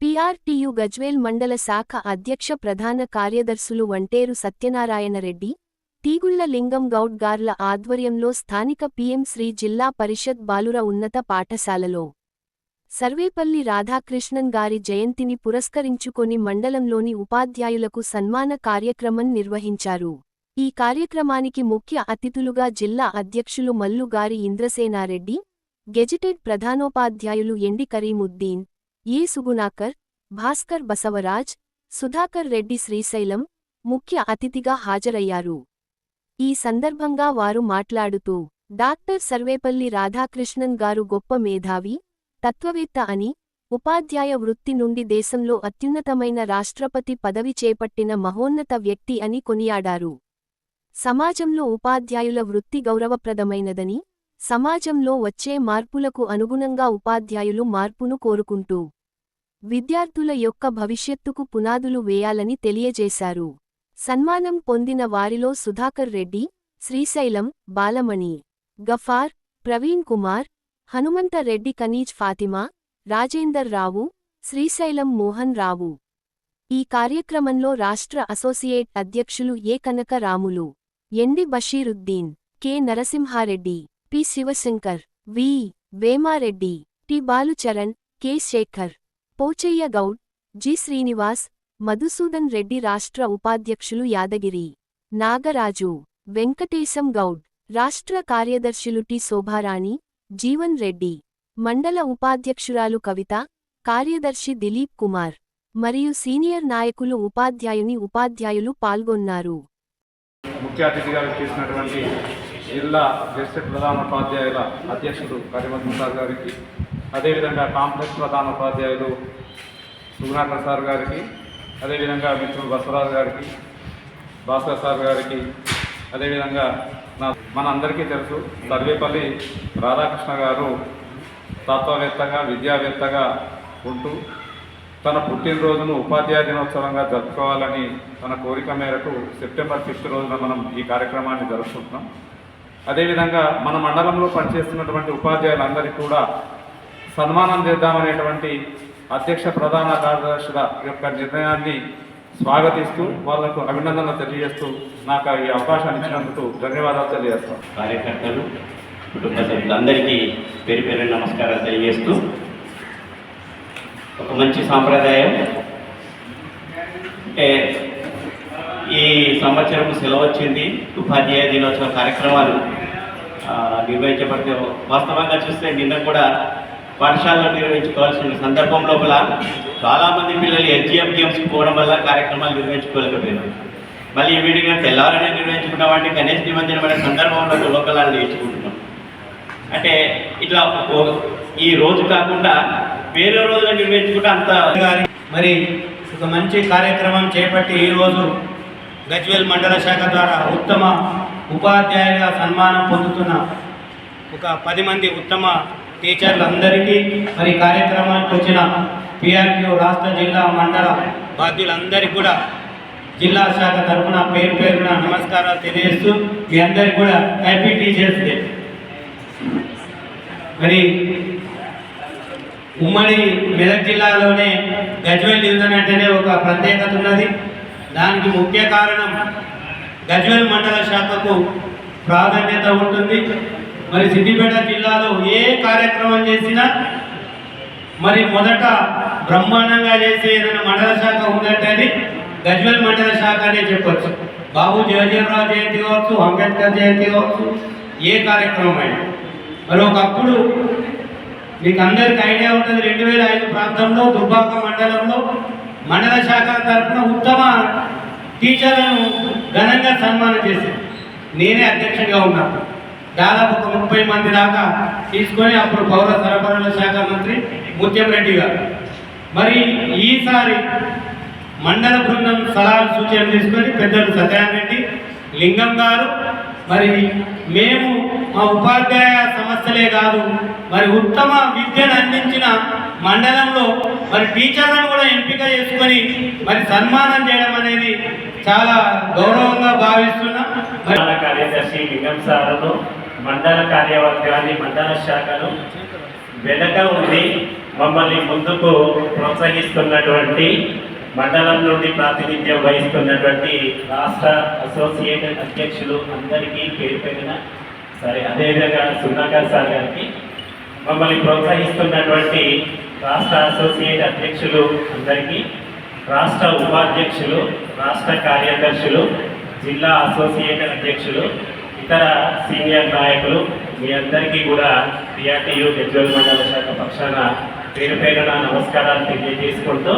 PRTU Gajwel మండల శాఖ అధ్యక్ష ప్రధాన కార్యదర్శులు వంటేరు సత్యనారాయణరెడ్డి తీగుళ్ళ లింగం గౌడ్ గార్ల ఆధ్వర్యంలో స్థానిక పీఎం శ్రీ జిల్లా పరిషత్ బాలుర ఉన్నత పాఠశాలలో సర్వేపల్లి రాధాకృష్ణన్ గారి జయంతిని పురస్కరించుకొని మండలంలోని ఉపాధ్యాయులకు సన్మాన కార్యక్రమం నిర్వహించారు. ఈ కార్యక్రమానికి ముఖ్య అతిథులుగా జిల్లా అధ్యక్షులు మల్లుగారి ఇంద్రసేనారెడ్డి గెజిటెడ్ ప్రధానోపాధ్యాయులు ఎండి కరీముద్దీన్ ఏ సుగుణాకర్ భాస్కర్ బసవరాజ్ సుధాకర్ రెడ్డి శ్రీశైలం ముఖ్య అతిథిగా హాజరయ్యారు. ఈ సందర్భంగా వారు మాట్లాడుతూ డాక్టర్ సర్వేపల్లి రాధాకృష్ణన్ గారు గొప్ప మేధావి తత్వవేత్త అని ఉపాధ్యాయ వృత్తి నుండి దేశంలో అత్యున్నతమైన రాష్ట్రపతి పదవి చేపట్టిన మహోన్నత వ్యక్తి అని కొనియాడారు. సమాజంలో ఉపాధ్యాయుల వృత్తి గౌరవప్రదమైనదని సమాజంలో వచ్చే మార్పులకు అనుగుణంగా ఉపాధ్యాయులు మార్పును కోరుకుంటూ విద్యార్థుల యొక్క భవిష్యత్తుకు పునాదులు వేయాలని తెలియజేశారు. సన్మానం పొందిన వారిలో సుధాకర్ రెడ్డి శ్రీశైలం బాలమణి గఫార్ ప్రవీణ్ కుమార్ హనుమంతరెడ్డి కనీజ్ ఫాతిమా రాజేందర్ రావు శ్రీశైలం మోహన్ రావు. ఈ కార్యక్రమంలో రాష్ట్ర అసోసియేట్ అధ్యక్షులు A Kanaka Ramulu MD Bashiruddin K Narasimhareddy P Shivashankar V Vemareddy T Balucharan K Shekhar Pochaiah Goud G. Srinivas Madhusudan Reddy రాష్ట్ర ఉపాధ్యక్షులు యాదగిరి నాగరాజు వెంకటేశం గౌడ్ రాష్ట్ర కార్యదర్శులు టి. శోభారాణి జీవన్ రెడ్డి మండల ఉపాధ్యక్షురాలు కవిత కార్యదర్శి దిలీప్ కుమార్ మరియు సీనియర్ నాయకులు ఉపాధ్యాయుని ఉపాధ్యాయులు పాల్గొన్నారు. ముఖ్య అతిథిగా చేసినటువంటి జిల్లా గెస్టెడ్ ప్రధానోపాధ్యాయుల అధ్యక్షుడు కరీమత్ గారికి అదేవిధంగా కాంప్లెక్స్ ప్రధానోపాధ్యాయులు సుగుణాకర్ సార్ గారికి అదేవిధంగా మిత్రులు బసవరాజు గారికి భాస్కర్ సార్ గారికి అదేవిధంగా నా మనందరికీ తెలుసు సర్వేపల్లి రాధాకృష్ణ గారు తత్వవేత్తగా విద్యావేత్తగా ఉంటూ తన పుట్టినరోజును ఉపాధ్యాయ దినోత్సవంగా జరుపుకోవాలని తన కోరిక మేరకు సెప్టెంబర్ ఫిఫ్త్ రోజున మనం ఈ కార్యక్రమాన్ని జరుపుకుంటున్నాం. అదేవిధంగా మన మండలంలో పనిచేస్తున్నటువంటి ఉపాధ్యాయులందరికీ కూడా సన్మానం చేద్దామనేటువంటి అధ్యక్ష ప్రధాన కార్యదర్శుల యొక్క నిర్ణయాన్ని స్వాగతిస్తూ వాళ్ళకు అభినందనలు తెలియజేస్తూ నాకు ఈ అవకాశాన్ని ఇచ్చినందుకు ధన్యవాదాలు తెలియజేస్తాను. కార్యకర్తలు కుటుంబ సభ్యులందరికీ పేరు పేరు నమస్కారాలు తెలియజేస్తూ ఒక మంచి సాంప్రదాయం. అంటే ఈ సంవత్సరం సెలవు వచ్చింది ఉపాధ్యాయ దినోత్సవ కార్యక్రమాలు నిర్వహించబడితే వాస్తవంగా చూస్తే నిన్న కూడా పాఠశాలలో నిర్వహించుకోవాల్సిన సందర్భం లోపల చాలామంది పిల్లలు ఎస్జిఎం గేమ్స్ పోవడం వల్ల కార్యక్రమాలు నిర్వహించుకోలేకపోయినారు మళ్ళీ ఈ వీడియో తెల్లారనే నిర్వహించుకున్న వాటిని గణేష్ నిమజ్జనం అనే సందర్భంలో లోకలాలు నేర్చుకుంటున్నాం అంటే ఇట్లా ఈ రోజు కాకుండా వేరే రోజులు నిర్వహించుకుంటే అంత మరి ఒక మంచి కార్యక్రమం చేపట్టి ఈరోజు గజ్వేల్ మండల శాఖ ద్వారా ఉత్తమ ఉపాధ్యాయుగా సన్మానం పొందుతున్న ఒక పది మంది ఉత్తమ టీచర్లందరికీ మరి కార్యక్రమానికి వచ్చిన పిఆర్పిఓ రాష్ట్ర జిల్లా మండల బాధ్యులందరికీ కూడా జిల్లా శాఖ తరఫున పేరు పేరున నమస్కారాలు తెలియజేస్తూ మీ అందరికి కూడా హ్యాపీ టీచర్స్ డే. మరి ఉమ్మడి మెదక్ జిల్లాలోనే గజ్వేల్ డివిజన్ అంటేనే ఒక ప్రత్యేకత ఉన్నది. దానికి ముఖ్య కారణం గజ్వేల్ మండల శాఖకు ప్రాధాన్యత ఉంటుంది. మరి సిద్దిపేట జిల్లాలో ఏ కార్యక్రమం చేసినా మరి మొదట బ్రహ్మాండంగా చేసే ఏదైనా మండల శాఖ ఉందంటే అది గజ్వేల్ మండల శాఖ అనే చెప్పొచ్చు. బాబు జయజీవరావు జయంతి కావచ్చు అంబేద్కర్ జయంతి కావచ్చు ఏ కార్యక్రమం అయినా మరి ఒకప్పుడు మీకు అందరికి ఐడియా ఉంటుంది రెండు వేల ఐదు ప్రాంతంలో దుబ్బాక మండలంలో మండల శాఖ తరఫున ఉత్తమ టీచర్లను ఘనంగా సన్మానం చేశారు నేనే అధ్యక్షంగా ఉన్నాను. దాదాపు ఒక ముప్పై మంది దాకా తీసుకొని అప్పుడు పౌర సరఫరాల శాఖ మంత్రి ముత్యం రెడ్డి గారు. మరి ఈసారి మండల బృందం సలహాలు సూచనలు తీసుకొని పెద్దలు సత్యనారాయణ రెడ్డి లింగం గారు మరి మేము మా ఉపాధ్యాయ సమస్యలే కాదు మరి ఉత్తమ విద్యను అందించిన మండలంలో మరి టీచర్లను కూడా ఎంపిక చేసుకొని మరి సన్మానం చేయడం అనేది చాలా గౌరవంగా భావిస్తున్నాం. మరి కార్యదర్శి లింగం సారును మండల కార్యవర్గాన్ని మండల శాఖను వెనక ఉండి మమ్మల్ని ముందుకు ప్రోత్సహిస్తున్నటువంటి మండలం నుండి ప్రాతినిధ్యం వహిస్తున్నటువంటి రాష్ట్ర అసోసియేట్ అధ్యక్షులు అందరికీ పేరు పెరిగిన సరే అదేవిధంగా సుధాకర్ సార్ గారికి మమ్మల్ని ప్రోత్సహిస్తున్నటువంటి రాష్ట్ర అసోసియేట్ అధ్యక్షులు అందరికీ రాష్ట్ర ఉపాధ్యక్షులు రాష్ట్ర కార్యదర్శులు జిల్లా అసోసియేట్ అధ్యక్షులు ఇతర సీనియర్ నాయకులు మీ అందరికీ కూడా పిఆర్టీయు గజ్వల్ మండల శాఖ పక్షాన పేరు పేరున నమస్కారాలు తెలియజేసుకుంటూ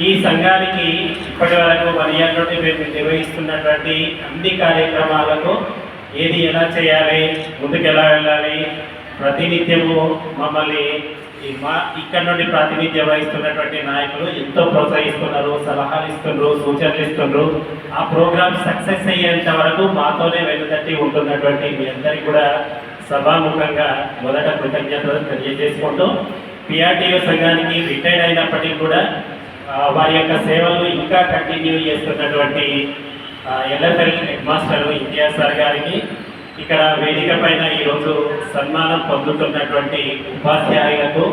ఈ సంఘానికి ఇప్పటి వరకు వన్ నుండి మేము నిర్వహిస్తున్నటువంటి అన్ని కార్యక్రమాలకు ఏది ఎలా చేయాలి ముందుకు ఎలా వెళ్ళాలి ప్రతినిత్యము మమ్మల్ని మా ఇక్కడ నుండి ప్రాతినిధ్యం వహిస్తున్నటువంటి నాయకులు ఎంతో ప్రోత్సహిస్తున్నారు సలహాలు ఇస్తున్నారు సూచనలు ఇస్తున్నారు. ఆ ప్రోగ్రామ్ సక్సెస్ అయ్యేంత వరకు మాతోనే వెనుదట్టి ఉంటున్నటువంటి మీ అందరికీ కూడా సభాముఖంగా మొదట కృతజ్ఞతలు తెలియజేసుకుంటూ పిఆర్టీఓ సంఘానికి రిటైర్డ్ అయినప్పటికీ కూడా వారి యొక్క సేవలు ఇంకా కంటిన్యూ చేస్తున్నటువంటి LFL head master Imtiaz sir గారికి ఇక్కడ వేదిక పైన ఈరోజు సన్మానం పొందుతున్నటువంటి ఉపాధ్యాయులకు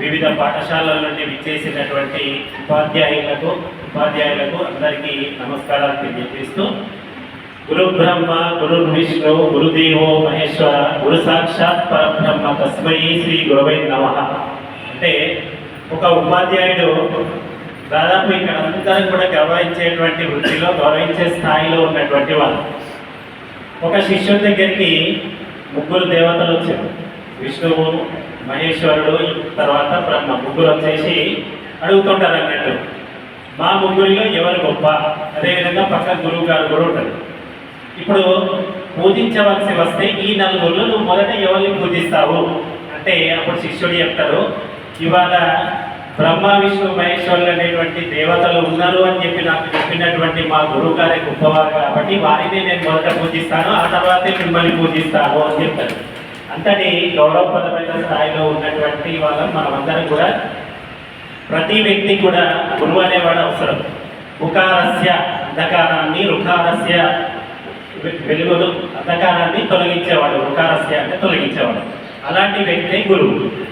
వివిధ పాఠశాలల నుండి విచ్చేసినటువంటి ఉపాధ్యాయులకు ఉపాధ్యాయులకు అందరికీ నమస్కారాలు తెలియజేస్తూ గురు బ్రహ్మ గురు విష్ణు గురుదేవో మహేశ్వర గురు సాక్షాత్ పరబ్రహ్మ తస్మై శ్రీ గురవై నమ. అంటే ఒక ఉపాధ్యాయుడు దాదాపు ఇక్కడ అందరం కూడా గౌరవించేటువంటి వృత్తిలో గౌరవించే స్థాయిలో ఉన్నటువంటి వాళ్ళు ఒక శిష్యుడి దగ్గరికి ముగ్గురు దేవతలు వచ్చారు. విష్ణువు మహేశ్వరుడు తర్వాత బ్రహ్మ ముగ్గురు వచ్చేసి అడుగుతుంటారు అన్నట్టు. మా ముగ్గురిలో ఎవరు గొప్ప? అదేవిధంగా పక్క గురువు గారు కూడా ఉంటారు. ఇప్పుడు పూజించవలసి వస్తే ఈ నలుగురిలో నువ్వు మొదట ఎవరిని పూజిస్తావు? అంటే అప్పుడు శిష్యుడు చెప్తారు ఇవాళ బ్రహ్మ విష్ణు మహేశ్వరులు అనేటువంటి దేవతలు ఉన్నారు అని చెప్పి నాకు చెప్పినటువంటి మా గురువు గారే గొప్పవారు కాబట్టి వారిని నేను మొదట పూజిస్తాను ఆ తర్వాతే మిమ్మల్ని పూజిస్తాను అని చెప్పారు. అంతటి గౌరవప్రదమైన స్థాయిలో ఉన్నటువంటి వాళ్ళం మనమందరం కూడా. ప్రతి వ్యక్తి కూడా గురువు అనేవాడు అవసరం. ఉకారస్య అంధకారాన్ని రుకారస్య వెలుగులు అంధకారాన్ని తొలగించేవాడు ఉకారస్య అంటే తొలగించేవాడు. అలాంటి వ్యక్తే గురువు.